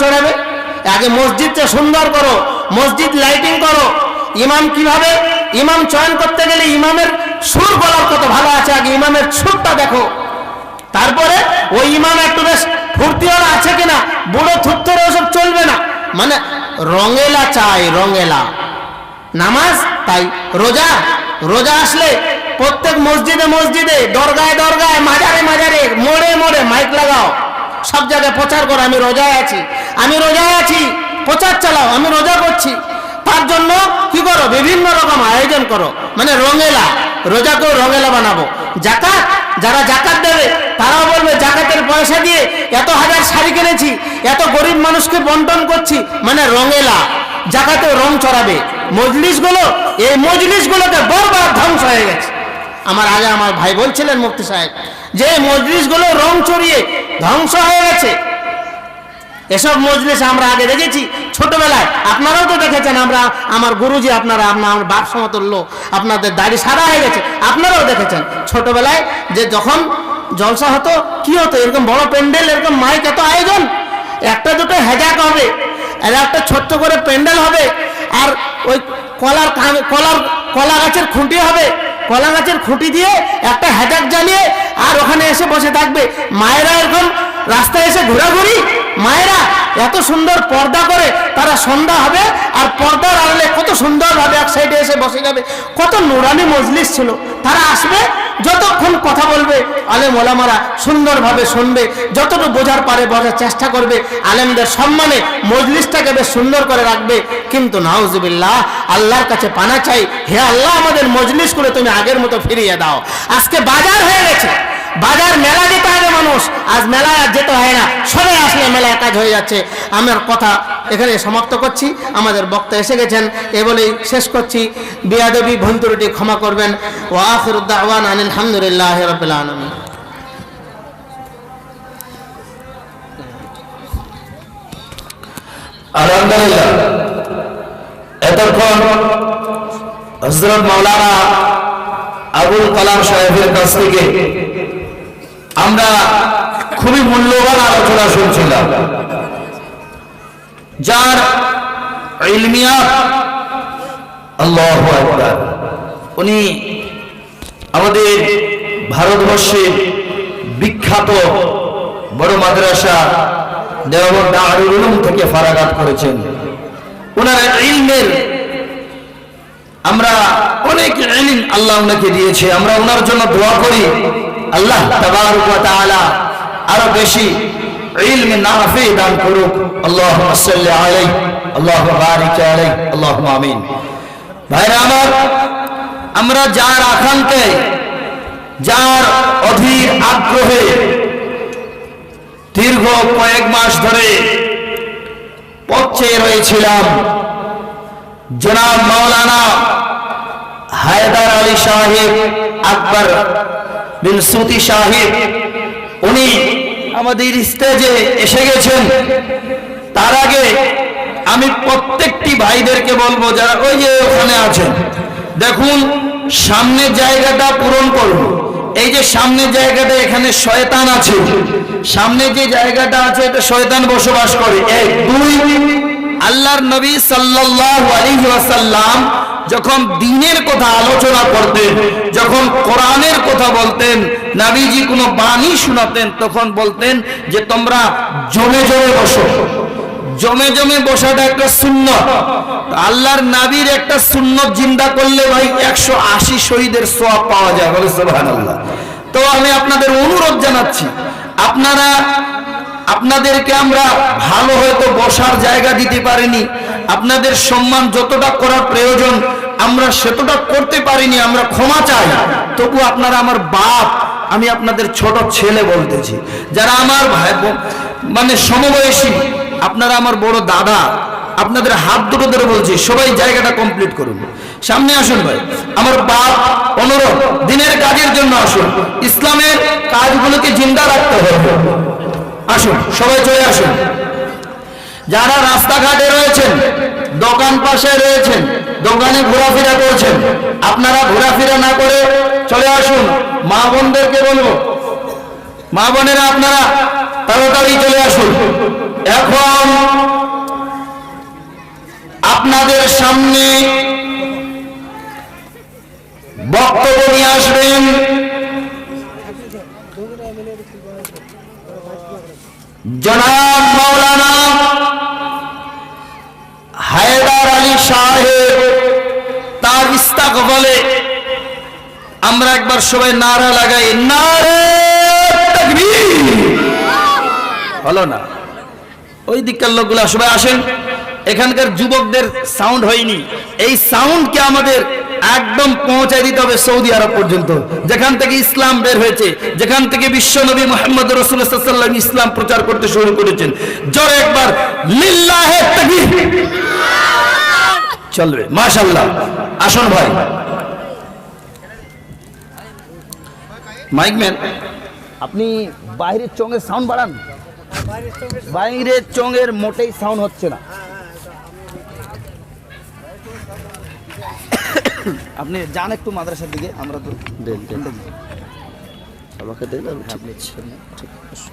চড়াবে আগে মসজিদটা সুন্দর করো, মসজিদ লাইটিং করো। ইমাম কীভাবে? ইমাম চয়ন করতে গেলে ইমামের সুর গলার কত ভালো আছে? আগে ইমামের সুরটা দেখো। তারপরে ওই ইমাম একটু বেশ ফুর্তিওয়ালা আছে কিনা? বুড়ো থুত্তরে ওসব চলবে না। মানে রঙেলা চাই, রঙেলা। নামাজ, তাই রোজা। রোজা আসলে প্রত্যেক মসজিদে মসজিদে, দরগায় দরগায়, মাজারে মাজারে, মোড়ে মোড়ে মাইক লাগাও। সব জায়গায় প্রচার করো, আমি রোজায় আছি। আমি রোজায় আছি, প্রচার চালাও, আমি রোজা করছি। তার জন্য কি করো? বিভিন্ন রকম আয়োজন করো। মানে রঙেলা, রোজাকেও রঙেলা বানাবো। জাকাত, যারা জাকাত দেবে, তারাও বলবে, জাকাতের পয়সা দিয়ে এত হাজার শাড়ি কিনেছি, এত গরিব মানুষকে বন্টন করছি। মানে রঙেলা, জাকাতেও রং চড়াবে। মজলিসগুলো, এই মজলিসগুলোতে বরবার ধ্বংস হয়ে গেছে। আমার আগে আমার ভাই বলছিলেন মুক্তি সাহেব, যে মজলিসগুলো রং চড়িয়ে ধ্বংস হয়ে গেছে। এসব মজলিস আমরা আগে দেখেছি। ছোটবেলায় আপনারাও তো দেখেছেন আমরা, আমার গুরুজি আপনারা, আপনার আমার বাপ সমতুল্য, আপনাদের দাড়ি সাদা হয়ে গেছে, আপনারাও দেখেছেন। ছোটবেলায় যে যখন জলসা হতো, কি হতো? এরকম বড় প্যান্ডেল, এরকম মাইক, এত আয়োজন। একটা দুটো হেজাক হবে, আর একটা ছোট্ট করে প্যান্ডেল হবে, আর ওই কলার কলার কলা গাছের খুঁটি হবে কলা গাছের খুঁটি দিয়ে একটা হ্যাজাক জ্বালিয়ে আর ওখানে এসে বসে থাকবে। মায়েরা এখন রাস্তায় এসে ঘোরাঘুরি। মায়েরা এত সুন্দর পর্দা করে, তারা সন্ধ্যা হবে আর পর্দার আড়ালে কত সুন্দরভাবে এক সাইডে এসে বসে যাবে। কত নোরানি মজলিস ছিল। তারা আসবে যতক্ষণ কথা বলবে, আলেম ওলামারা সুন্দরভাবে শুনবে, যতটুকু বোঝার পারে বোঝার চেষ্টা করবে, আলেমদের সম্মানে মজলিসটাকে বেশ সুন্দর করে রাখবে। কিন্তু নাউজুবিল্লাহ, আল্লাহর কাছে পানা চাই, হে আল্লাহ, আমাদের মজলিস করে তুমি আগের মতো ফিরিয়ে দাও। আজকে বাজার হয়ে গেছে। বাজার মেলা যেতে হবে মানুষ, আজ মেলায় যেতে হয় না। সবাই আসলে মেলায় কাজ হয়ে যাচ্ছে। আমার কথা এখানে সমাপ্ত করছি। আমাদের বক্তা এসে গেছেন। এ বলেই শেষ করছি। বিয়াদবি ভন্তুরটি ক্ষমা করবেন। ও আখরুদ্দাওয়ান আলহামদুলিল্লাহ। এতক্ষণ হজরত মাওলানা আবুল কালাম সাহেবের কাছ থেকে আমরা খুবই মূল্যবান আলোচনা শুনছিলাম। যার উনি আমাদের ভারতবর্ষের বিখ্যাত বড় মাদ্রাসা দারুল থেকে ফারাগাত করেছেন। ওনার ইলমের আমরা অনেক ইলম আল্লাহ ওনাকে দিয়েছে। আমরা ওনার জন্য দোয়া করি। আল্লাহ আরও বেশি ইলম নাফি দান করুক আল্লাহুম্মা সাল্লি আলাইহি আল্লাহুম্মা বারিক আলাইহি আল্লাহুম্মা আমিন ভাইরা আমার আমরা যার আকাঙ্ক্ষে যার অধীর আগ্রহে দীর্ঘ কয়েক মাস ধরে পথ রয়েছিলাম জনাব মাওলানা হায়দার আলী সাহেব আকবর বিন সুতি সাহেব উনি আমাদের স্টেজে এসে গেছেন। তার আগে আমি প্রত্যেকটি ভাইদেরকে বলব, যারা ওই যে ওখানে আছেন, দেখুন, সামনের জায়গাটা পূরণ করুন। এই যে সামনের জায়গাটা এখানে শয়তান আছে। সামনে যে জায়গাটা আছে, এটা শয়তান বসবাস করে। এক, দুই, আল্লাহর নবী সাল্লাল্লাহু আলাইহি ওয়াসাল্লাম যখন দিনের কথা আলোচনা করতেন, যখন কোরআনের কথা বলতেন, নবীজি কোনো বাণী শোনাতেন, তখন বলতেন যে তোমরা জমে জমে বসো। জমে জমে বসাটা একটা সুন্নত। আল্লাহর নাবির একটা সুন্নত জিন্দা করলে ভাই একশো আশি শহীদের সোয়াব পাওয়া যায় বলে সুবহানাল্লাহ। তো আমি আপনাদের অনুরোধ জানাচ্ছি, আপনারা, আপনাদেরকে আমরা ভালো হয়তো বসার জায়গা দিতে পারিনি, আপনাদের সম্মান যতটা করার প্রয়োজন আমরা সেতটা করতে পারিনি, আমরা ক্ষমা চাই। তবু আপনারা আমার বাপ, আমি আপনাদের ছোট ছেলে বলতেছি। যারা আমার ভাই মানে সমবয়সী, আপনারা আমার বড় দাদা, আপনাদের হাত দুটো ধরে বলছি, সবাই জায়গাটা কমপ্লিট করুন। সামনে আসুন ভাই, আমার বাপ অনুরোধ, দিনের কাজের জন্য আসুন। ইসলামের কাজগুলোকে জিন্দা রাখতে হবে। আসুন, সবাই চলে আসুন। যারা রাস্তাঘাটে রয়েছেন, দোকান পাশে রয়েছেন, দোকানে ঘোরাফেরা করছেন, আপনারা ঘোরাফেরা না করে চলে আসুন। মা বোনদেরকে বলব, মা বোনেরা আপনারা তাড়াতাড়ি চলে আসুন। এখন আপনাদের সামনে বক্তব্য নিয়ে আসবেন। জনাব তার ইস্তাকবলে আমরা একবার সবাই নারা লাগাই নারে হলো না। ওই দিককার লোকগুলা সবাই আসেন। এখানকার যুবকদের সাউন্ড হয়নি। এই সাউন্ডকে আমাদের একদম পৌঁছায় দিতে হবে সৌদি আরব পর্যন্ত। যেখান থেকে ইসলাম বের হয়েছে, যেখান থেকে বিশ্ব নবী মোহাম্মদ রসুল্লাহ ইসলাম প্রচার করতে শুরু করেছেন। জোরে একবার, লিল্লাহে চলবে। মাশাল্লাহ আসুন ভাই। Mike man. আপনি বাইরের চোঙের সাউন্ড বাড়ান। বাইরের চোঙের মোটেই সাউন্ড হচ্ছে না। আপনি যান একটু মাদ্রাসার দিকে আমরা তো আমাকে দেন আমি ঠিক আছে।